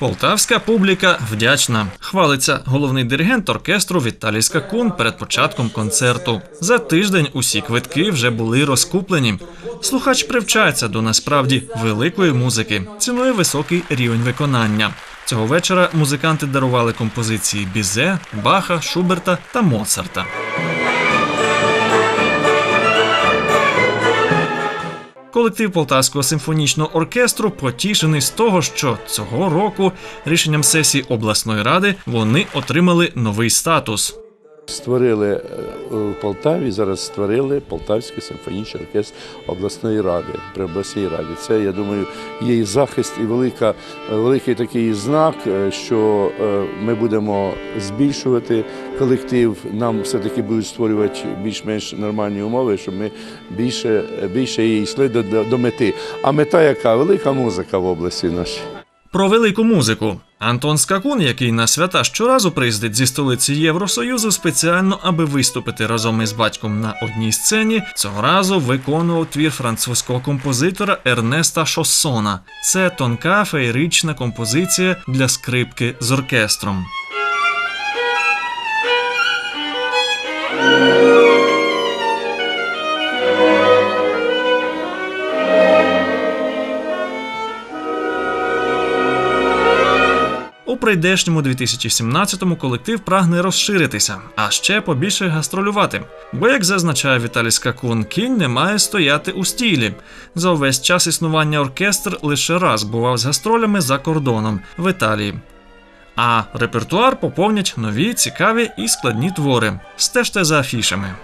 Полтавська публіка вдячна. Хвалиться головний диригент оркестру Віталій Скакун перед початком концерту. За тиждень усі квитки вже були розкуплені. Слухач привчається до насправді великої музики, цінує високий рівень виконання. Цього вечора музиканти дарували композиції Бізе, Баха, Шуберта та Моцарта. Колектив Полтавського симфонічного оркестру потішений з того, що цього року рішенням сесії обласної ради вони отримали новий статус. Створили е, в Полтаві, зараз створили Полтавський симфонічний оркестр обласної ради при обласній раді. Це, я думаю, є і захист, і велика, великий такий знак, е, що е, ми будемо збільшувати колектив. Нам все-таки будуть створювати більш-менш нормальні умови, щоб ми більше, більше йшли до, до, до мети. А мета яка? Велика музика в області нашій. Про велику музику. Антон Скакун, який на свята щоразу приїздить зі столиці Євросоюзу спеціально, аби виступити разом із батьком на одній сцені, цього разу виконував твір французького композитора Ернеста Шоссона. Це тонка феєрична композиція для скрипки з оркестром. У прийдешньому 2017-му колектив прагне розширитися, а ще побільше гастролювати. Бо, як зазначає Віталій Скакун, кінь не має стояти у стілі. За увесь час існування оркестр лише раз бував з гастролями за кордоном в Італії. А репертуар поповнять нові, цікаві і складні твори. Стежте за афішами.